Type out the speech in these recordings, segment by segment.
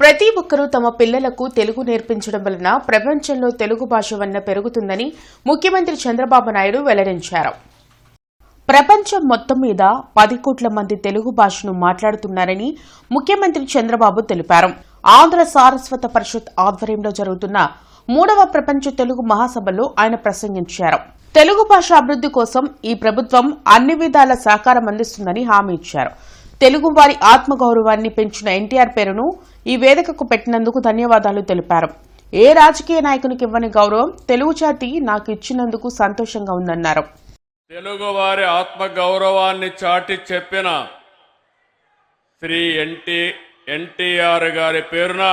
ప్రతి ఒక్కరూ తమ పిల్లలకు తెలుగు నేర్పించడం వలన ప్రపంచంలో తెలుగు భాష వన్న పెరుగుతుందని ముఖ్యమంత్రి చంద్రబాబు నాయుడు వెల్లడించారు. ప్రపంచం మొత్తం మీద పది కోట్ల మంది తెలుగు భాషను మాట్లాడుతున్నారని ముఖ్యమంత్రి చంద్రబాబు తెలిపారు. ఆంధ్ర సారస్వత పరిషత్ ఆధ్వర్యంలో జరుగుతున్న మూడవ ప్రపంచ తెలుగు మహాసభలో ఆయన ప్రసంగించారు. తెలుగు భాష అభివృద్ది కోసం ఈ ప్రభుత్వం అన్ని విధాల సహకారం అందిస్తుందని హామీ ఇచ్చారు. తెలుగు వారి ఆత్మగౌరవాన్ని పెంచిన ఎన్టీఆర్ పేరును ఈ వేదికకు పెట్టినందుకు ధన్యవాదాలు తెలిపారు. ఏ రాజకీయ నాయకునికి ఇవ్వని గౌరవం తెలుగు జాతి నాకు ఇచ్చినందుకు సంతోషంగా ఉందన్నారు. తెలుగువారి ఆత్మ గౌరవాన్ని చాటి చెప్పిన శ్రీ ఎన్టీ ఎన్టీఆర్ గారి పేరున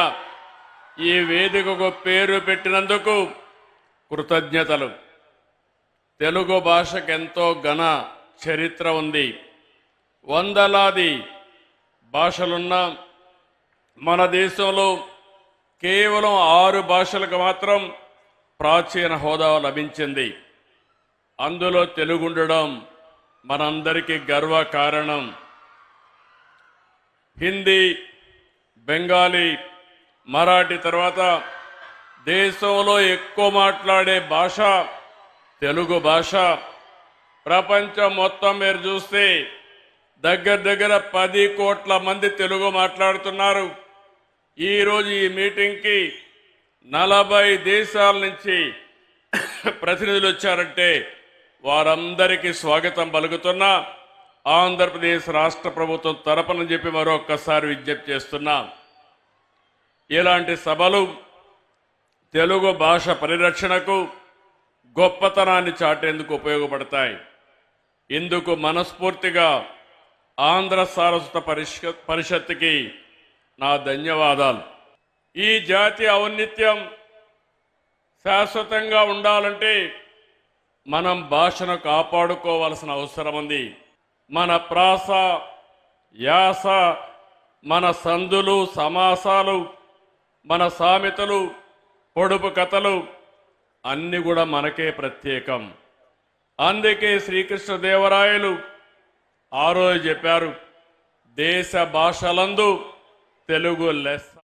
ఈ వేదికకు పేరు పెట్టినందుకు కృతజ్ఞతలు. తెలుగు భాషకు ఎంతో ఘన చరిత్ర ఉంది. వందలాది భాషలున్న మన దేశంలో కేవలం ఆరు భాషలకు మాత్రం ప్రాచీన హోదా లభించింది. అందులో తెలుగుండడం మనందరికీ గర్వ కారణం. హిందీ బెంగాలీ మరాఠీ తర్వాత దేశంలో ఎక్కువ మాట్లాడే భాష తెలుగు భాష. ప్రపంచం మొత్తం మీరు చూస్తే దగ్గర దగ్గర పది కోట్ల మంది తెలుగు మాట్లాడుతున్నారు. ఈరోజు ఈ మీటింగ్కి నలభై దేశాల నుంచి ప్రతినిధులు వచ్చారంటే వారందరికీ స్వాగతం పలుకుతున్నా. ఆంధ్రప్రదేశ్ రాష్ట్ర ప్రభుత్వం తరపున చెప్పి మరొక్కసారి విజ్ఞప్తి చేస్తున్నా. ఇలాంటి సభలు తెలుగు భాష పరిరక్షణకు గొప్పతనాన్ని చాటేందుకు ఉపయోగపడతాయి. ఇందుకు మనస్ఫూర్తిగా ఆంధ్ర సారస్వత పరిష పరిషత్తుకి నా ధన్యవాదాలు. ఈ జాతి ఔన్నిత్యం శాశ్వతంగా ఉండాలంటే మనం భాషను కాపాడుకోవాల్సిన అవసరం ఉంది. మన ప్రాస యాస మన సందులు సమాసాలు మన సామెతలు పొడుపు కథలు అన్నీ కూడా మనకే ప్రత్యేకం. అందుకే శ్రీకృష్ణదేవరాయలు ఆ రోజు చెప్పారు దేశ భాషలందు తెలుగు లెస్స